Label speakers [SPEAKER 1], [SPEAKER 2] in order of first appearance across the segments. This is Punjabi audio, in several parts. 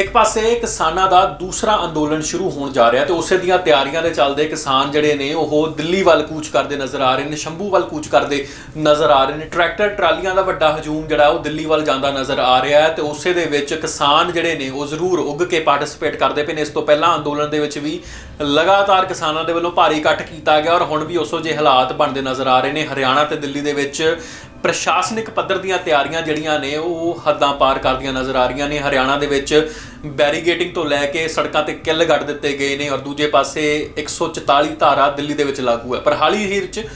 [SPEAKER 1] ਇੱਕ ਪਾਸੇ ਕਿਸਾਨਾਂ ਦਾ ਦੂਸਰਾ ਅੰਦੋਲਨ ਸ਼ੁਰੂ ਹੋਣ ਜਾ ਰਿਹਾ ਤੇ ਉਸੇ ਦੀਆਂ ਤਿਆਰੀਆਂ ਦੇ ਚੱਲਦੇ ਕਿਸਾਨ ਜਿਹੜੇ ਨੇ ਉਹ ਦਿੱਲੀ ਵੱਲ ਕੂਚ ਕਰਦੇ ਨਜ਼ਰ ਆ ਰਹੇ ਨੇ, ਸ਼ੰਭੂ ਵੱਲ ਕੂਚ ਕਰਦੇ ਨਜ਼ਰ ਆ ਰਹੇ ਨੇ। ਟਰੈਕਟਰ, ਟਰਾਲੀਆਂ ਦਾ ਵੱਡਾ ਹਜੂਮ ਜਿਹੜਾ ਉਹ ਦਿੱਲੀ ਵੱਲ ਜਾਂਦਾ ਨਜ਼ਰ ਆ ਰਿਹਾ ਹੈ ਤੇ ਉਸੇ ਦੇ ਵਿੱਚ ਕਿਸਾਨ ਜਿਹੜੇ ਨੇ ਉਹ ਜ਼ਰੂਰ ਉੱਗ ਕੇ ਪਾਰਟਿਸਿਪੇਟ ਕਰਦੇ ਪਏ ਨੇ। ਇਸ ਤੋਂ ਪਹਿਲਾਂ ਅੰਦੋਲਨ ਦੇ ਵਿੱਚ ਵੀ ਲਗਾਤਾਰ ਕਿਸਾਨਾਂ ਦੇ ਵੱਲੋਂ ਭਾਰੀ ਇਕੱਠ ਕੀਤਾ ਗਿਆ ਔਰ ਹੁਣ ਵੀ ਉਸੋ ਜਿਹੇ ਹਾਲਾਤ ਬਣਦੇ ਨਜ਼ਰ ਆ ਰਹੇ ਨੇ। ਹਰਿਆਣਾ ਤੇ ਦਿੱਲੀ ਦੇ ਵਿੱਚ ਪ੍ਰਸ਼ਾਸਨਿਕ ਪੱਧਰ ਦੀਆਂ ਤਿਆਰੀਆਂ ਜਿਹੜੀਆਂ ਨੇ, ਉਹ ਹੱਦਾਂ ਪਾਰ ਕਰਦੀਆਂ ਨਜ਼ਰ ਆ ਰਹੀਆਂ ਨੇ। ਹਰਿਆਣਾ ਦੇ ਵਿੱਚ ਬੈਰੀਗੇਟਿੰਗ ਤੋਂ ਲੈ ਕੇ ਸੜਕਾਂ ਤੇ ਕਿੱਲ ਗੱਡ ਦਿੱਤੇ ਗਏ ਨੇ ਔਰ ਦੂਜੇ ਪਾਸੇ 144 ਧਾਰਾ ਦਿੱਲੀ ਦੇ ਵਿੱਚ ਲਾਗੂ ਹੈ। ਪਰ ਹਾਲ ਹੀ ਵਿੱਚ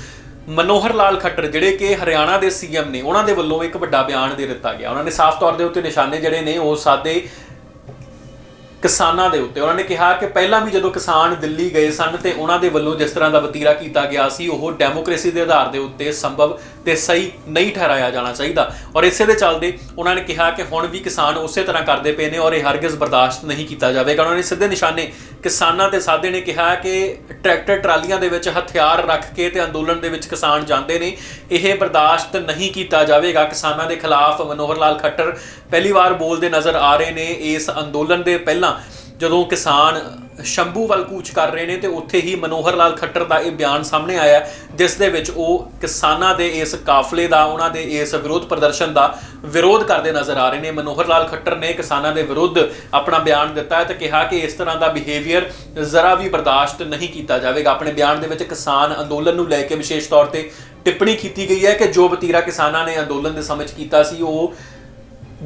[SPEAKER 1] ਮਨੋਹਰ ਲਾਲ ਖੱਟਰ ਜਿਹੜੇ ਕਿ ਹਰਿਆਣਾ ਦੇ ਸੀਐਮ ਨੇ, ਉਹਨਾਂ ਦੇ ਵੱਲੋਂ ਇੱਕ ਵੱਡਾ ਬਿਆਨ ਦੇ ਦਿੱਤਾ ਗਿਆ। ਉਹਨਾਂ ਨੇ ਸਾਫ਼ ਤੌਰ ਦੇ ਉੱਤੇ ਨਿਸ਼ਾਨੇ ਜਿਹੜੇ ਨੇ, ਉਹ ਸਾਦੇ ਕਿਸਾਨਾਂ ਦੇ ਉੱਤੇ। ਉਹਨਾਂ ਨੇ ਕਿਹਾ ਕਿ ਪਹਿਲਾਂ ਵੀ ਜਦੋਂ ਕਿਸਾਨ ਦਿੱਲੀ ਗਏ ਸਨ ਤੇ ਉਹਨਾਂ ਦੇ ਵੱਲੋਂ ਜਿਸ ਤਰ੍ਹਾਂ ਦਾ ਵਤੀਰਾ ਕੀਤਾ ਗਿਆ ਸੀ, ਉਹ ਡੈਮੋਕ੍ਰੇਸੀ ਦੇ ਆਧਾਰ ਦੇ ਉੱਤੇ ਸੰਭਵ ਤੇ ਸਹੀ ਨਹੀਂ ਠਹਿਰਾਇਆ ਜਾਣਾ ਚਾਹੀਦਾ। ਔਰ ਇਸੇ ਦੇ ਚੱਲਦੇ ਉਹਨਾਂ ਨੇ ਕਿਹਾ ਕਿ ਹੁਣ ਵੀ ਕਿਸਾਨ ਉਸੇ ਤਰ੍ਹਾਂ ਕਰਦੇ ਪਏ ਨੇ ਔਰ ਇਹ ਹਰਗਿਜ਼ ਬਰਦਾਸ਼ਤ ਨਹੀਂ ਕੀਤਾ ਜਾਵੇਗਾ। ਉਹਨਾਂ ਨੇ ਸਿੱਧੇ ਨਿਸ਼ਾਨੇ ਕਿਸਾਨਾਂ ਤੇ ਸਾਧੇ ਨੇ ਕਿਹਾ ਕਿ ਟਰੈਕਟਰ ਟਰਾਲੀਆਂ ਦੇ ਵਿੱਚ ਹਥਿਆਰ ਰੱਖ ਕੇ ਤੇ ਅੰਦੋਲਨ ਦੇ ਵਿੱਚ ਕਿਸਾਨ ਜਾਂਦੇ ਨੇ। ਇਹ ਬਰਦਾਸ਼ਤ ਨਹੀਂ ਕੀਤਾ ਜਾਵੇਗਾ। ਕਿਸਾਨਾਂ ਦੇ ਖਿਲਾਫ ਮਨੋਹਰ ਲਾਲ ਖੱਟਰ ਪਹਿਲੀ ਵਾਰ ਬੋਲਦੇ ਨਜ਼ਰ ਆ ਰਹੇ ਨੇ। ਇਸ ਅੰਦੋਲਨ ਦੇ ਪਹਿਲਾਂ ਜਦੋਂ ਕਿਸਾਨ ਸ਼ੰਭੂ ਵੱਲ ਕੂਚ ਕਰ ਰਹੇ ਨੇ ਤੇ ਉੱਥੇ ਹੀ ਮਨੋਹਰ ਲਾਲ ਖੱਟਰ ਦਾ ਇਹ ਬਿਆਨ ਸਾਹਮਣੇ ਆਇਆ ਜਿਸ ਦੇ ਵਿੱਚ ਉਹ ਕਿਸਾਨਾਂ ਦੇ ਇਸ ਕਾਫਲੇ ਦਾ, ਉਹਨਾਂ ਦੇ ਇਸ ਵਿਰੋਧ ਪ੍ਰਦਰਸ਼ਨ ਦਾ ਵਿਰੋਧ ਕਰਦੇ ਨਜ਼ਰ ਆ ਰਹੇ ਨੇ। ਮਨੋਹਰ ਲਾਲ ਖੱਟਰ ਨੇ ਕਿਸਾਨਾਂ ਦੇ ਵਿਰੁੱਧ ਆਪਣਾ ਬਿਆਨ ਦਿੱਤਾ ਹੈ ਤੇ ਕਿਹਾ ਕਿ ਇਸ ਤਰ੍ਹਾਂ ਦਾ ਬਿਹੇਵੀਅਰ ਜ਼ਰਾ ਵੀ ਬਰਦਾਸ਼ਤ ਨਹੀਂ ਕੀਤਾ ਜਾਵੇਗਾ। ਆਪਣੇ ਬਿਆਨ ਦੇ ਵਿੱਚ ਕਿਸਾਨ ਅੰਦੋਲਨ ਨੂੰ ਲੈ ਕੇ ਵਿਸ਼ੇਸ਼ ਤੌਰ ਤੇ ਟਿੱਪਣੀ ਕੀਤੀ ਗਈ ਹੈ ਕਿ ਜੋ ਵਤੀਰਾ ਕਿਸਾਨਾਂ ਨੇ ਅੰਦੋਲਨ ਦੇ ਸਮੇਂ 'ਚ ਕੀਤਾ ਸੀ, ਉਹ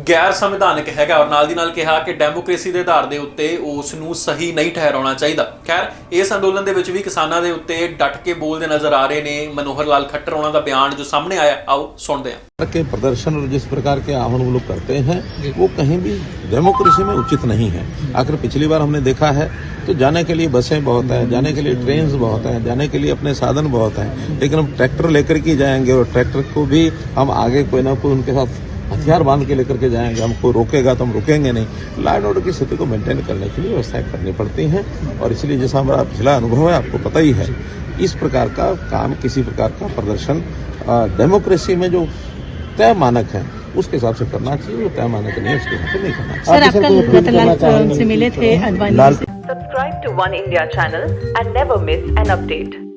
[SPEAKER 1] ਗੈਰ ਸੰਵਿਧਾਨਕ ਹੈਗਾ ਔਰ ਨਾਲ ਦੀ ਨਾਲ ਕਿਹਾ ਕਿ ਡੈਮੋਕ੍ਰੇਸੀ ਦੇ ਆਧਾਰ ਦੇ ਉੱਤੇ ਉਸ ਨੂੰ ਸਹੀ ਨਹੀਂ ਠਹਿਰਾਉਣਾ ਚਾਹੀਦਾ ਖੈਰ ਇਸ ਅੰਦੋਲਨ ਦੇ ਵਿੱਚ ਵੀ ਕਿਸਾਨਾਂ ਦੇ ਉੱਤੇ ਡਟ ਕੇ ਬੋਲਦੇ ਨਜ਼ਰ ਆ ਰਹੇ ਨੇ ਮਨੋਹਰ ਲਾਲ ਖੱਟਰ ਉਹਨਾਂ ਦਾ ਬਿਆਨ ਜੋ ਸਾਹਮਣੇ ਆਇਆ ਆਓ ਸੁਣਦੇ ਹਾਂ
[SPEAKER 2] के प्रदर्शन और जिस प्रकार के आह्वान वो लोग करते हैं वो कहीं भी डेमोक्रेसी में उचित नहीं है आखिर पिछली बार हमने देखा है तो जाने के लिए बसें बहुत हैं जाने के लिए ट्रेन बहुत हैं जाने के लिए अपने साधन बहुत हैं लेकिन हम ट्रैक्टर लेकर के जाएंगे और ट्रैक्टर को भी हम आगे कोई ना कोई उनके साथ हथियार बाँध के लेकर के जाएँगे। हमको रोकेगा तो हम रुकेंगे नहीं। लॉ एंड ऑर्डर की स्थिति को मेंटेन करने के लिए व्यवस्थाएँ करनी पड़ती हैं। और इसलिए जैसा हमारा पिछला अनुभव है आपको पता ही है इस प्रकार का काम किसी प्रकार का प्रदर्शन डेमोक्रेसी में जो तय मानक है उसके हिसाब से करना चाहिए। वो तय मानक नहीं है उसके हिसाब से नहीं करना चाहिए।
[SPEAKER 3] सर मिले थे अडवाणी से।
[SPEAKER 4] Subscribe to One India channel and never miss an update.